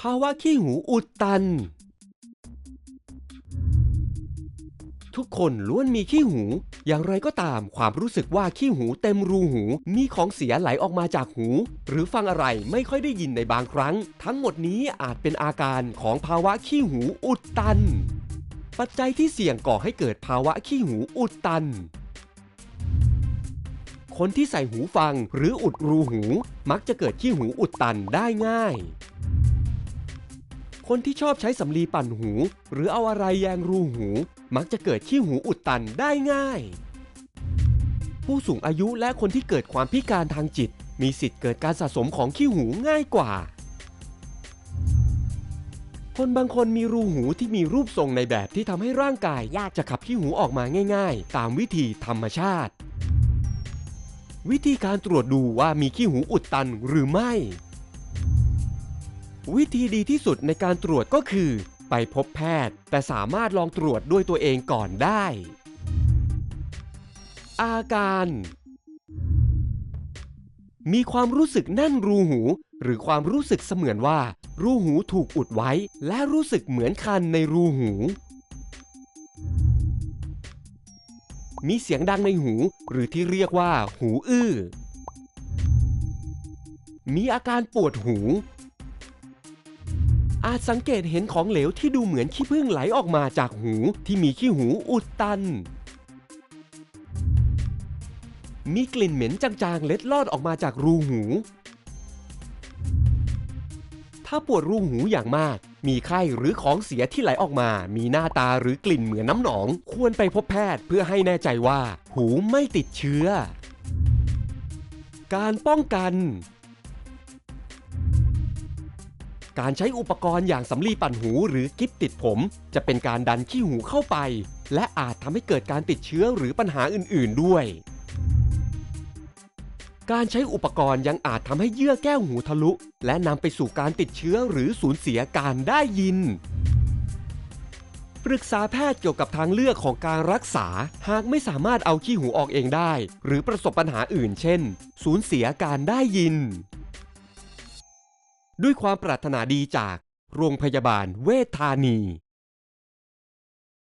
ภาวะขี้หูอุดตัน ทุกคนล้วนมีขี้หู อย่างไรก็ตามความรู้สึกว่าขี้หูเต็มรูหู มีของเสียไหลออกมาจากหู หรือฟังอะไรไม่ค่อยได้ยินในบางครั้ง ทั้งหมดนี้อาจเป็นอาการของภาวะขี้หูอุดตัน ปัจจัยที่เสี่ยงก่อให้เกิดภาวะขี้หูอุดตันคนที่ใส่หูฟังหรืออุดรูหู มักจะเกิดขี้หูอุดตันได้ง่าย คนที่ชอบใช้สำลีปั่นหู หรือเอาอะไรแยงรูหู มักจะเกิดขี้หูอุดตันได้ง่าย ผู้สูงอายุและคนที่เกิดความพิการทางจิต มีสิทธิ์เกิดการสะสมของขี้หูง่ายกว่า คนบางคนมีรูหูที่มีรูปทรงในแบบที่ทำให้ร่างกายยากจะขับขี้หูออกมาง่าย ๆ ตามวิธีธรรมชาติ วิธีการตรวจดูว่ามีขี้หูอุดตันหรือไม่ วิธีดีที่สุดในการตรวจก็คือ ไปพบแพทย์ แต่สามารถลองตรวจด้วยตัวเองก่อนได้ อาการ มีความรู้สึกแน่นรูหู หรือความรู้สึกเสมือนว่า รูหูถูกอุดไว้ และรู้สึกเหมือนคันในรูหู มีเสียงดังในหู หรือที่เรียกว่า หูอื้อมีอาการปวดหู อาจสังเกตเห็นของเหลวที่ดูเหมือนขี้ผึ้งไหลออกมาจากหูที่มีขี้หูอุดตัน มีกลิ่นเหม็นจางๆ เล็ดลอดออกมาจากรูหู ถ้าปวดรูหูอย่างมาก มีไข้หรือของเสียที่ไหลออกมา มีหน้าตาหรือกลิ่นเหมือนน้ำหนอง ควรไปพบแพทย์เพื่อให้แน่ใจว่า หูไม่ติดเชื้อ การป้องกัน การใช้อุปกรณ์อย่างสำลีปั่นหูหรือกิ๊บติดผม จะเป็นการดันขี้หูเข้าไป และอาจทำให้เกิดการติดเชื้อหรือปัญหาอื่น ๆ ด้วย การใช้อุปกรณ์ยังอาจทำให้เยื่อแก้วหูทะลุ และนำไปสู่การติดเชื้อหรือสูญเสียการได้ยินปรึกษาแพทย์เกี่ยวกับทางเลือกของการรักษา หากไม่สามารถเอาขี้หูออกเองได้ หรือประสบปัญหาอื่นเช่น สูญเสียการได้ยิน ด้วยความปรารถนาดีจากโรงพยาบาลเวทธานี